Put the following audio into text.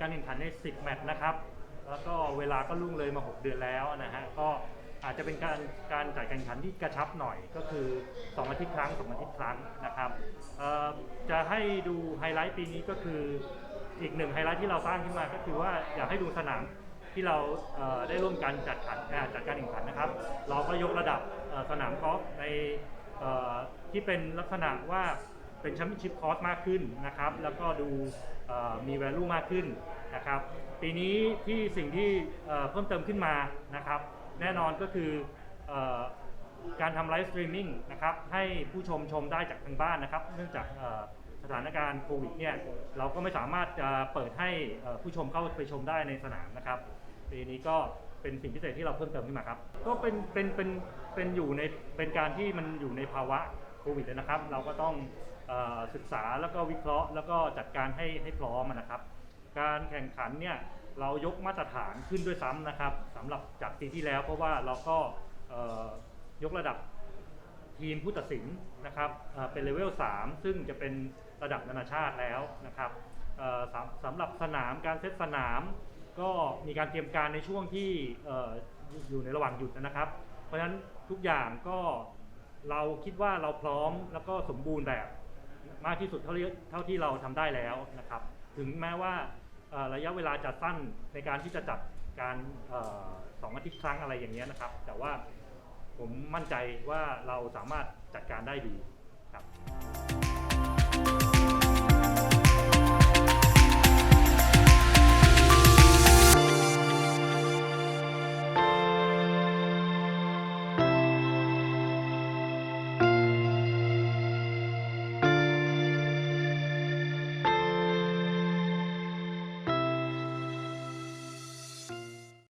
การแข่งขันใน 10 แมตช์นะครับ แล้วก็เวลาก็ล่วงเลยมา 6 เดือนแล้วนะฮะ ก็อาจจะเป็นการการจัดการแข่งขันที่กระชับหน่อย ก็คือ 2 อาทิตย์ครั้ง 2 อาทิตย์ครั้งนะครับจะให้ดูไฮไลท์ปีนี้ก็คืออีกหนึ่งไฮไลท์ที่เราสร้างขึ้นมาก็คือว่าอยากให้ดูสนามที่เราได้ร่วมกันจัดขันจัดการแข่งขันนะครับ เราก็ยกระดับสนามกอล์ฟในที่เป็นลักษณะว่า เป็นแชมเปี้ยนชิพคอร์สมากขึ้นนะครับ แล้วก็ดูมี value มากขึ้นนะครับ ปีนี้ที่สิ่งที่เพิ่มเติมขึ้นมานะครับ แน่นอนก็คืออการทำไลฟ์สตรีมมิ่งนะครับให้ผู้ชมชมได้จากทางบ้านนะครับ เนื่องจากสถานการณ์โควิดเนี่ยเราก็ไม่สามารถจะเปิดให้ผู้ชมเข้าไปชมได้ในสนามนะครับปีนี้ก็เป็นสิ่งพิเศษที่เราเพิ่มเติมขึ้นมาครับ ก็เป็นเป็นเป็นเป็นอยู่ในเป็นการที่มันอยู่ในภาวะ โควิดนะครับ เราก็ต้องศึกษาแล้วก็วิเคราะห์ แล้วก็จัดการให้ให้พร้อมนะครับ การแข่งขันเนี่ยเรายกมาตรฐานขึ้นด้วยซ้ำนะครับสำหรับจากปีที่แล้วเพราะว่าเราก็ยกระดับทีมผู้ตัดสินนะครับเป็นเลเวล 3 ซึ่งจะเป็นระดับนานาชาติแล้วนะครับสำหรับสนามการเซตสนาม ก็มีการเตรียมการในช่วงที่อยู่ในระหว่างหยุดนะครับ เพราะฉะนั้นทุกอย่างก็ เราคิดว่าเราพร้อมแล้วก็สมบูรณ์แบบมากที่สุดเท่าที่เท่าที่เราทำได้แล้วนะครับ ถึงแม้ว่าระยะเวลาจะสั้นในการที่จะจัดการสองอาทิตย์ครั้งอะไรอย่างเงี้ยนะครับ แต่ว่าผมมั่นใจว่าเราสามารถจัดการได้ดีครับ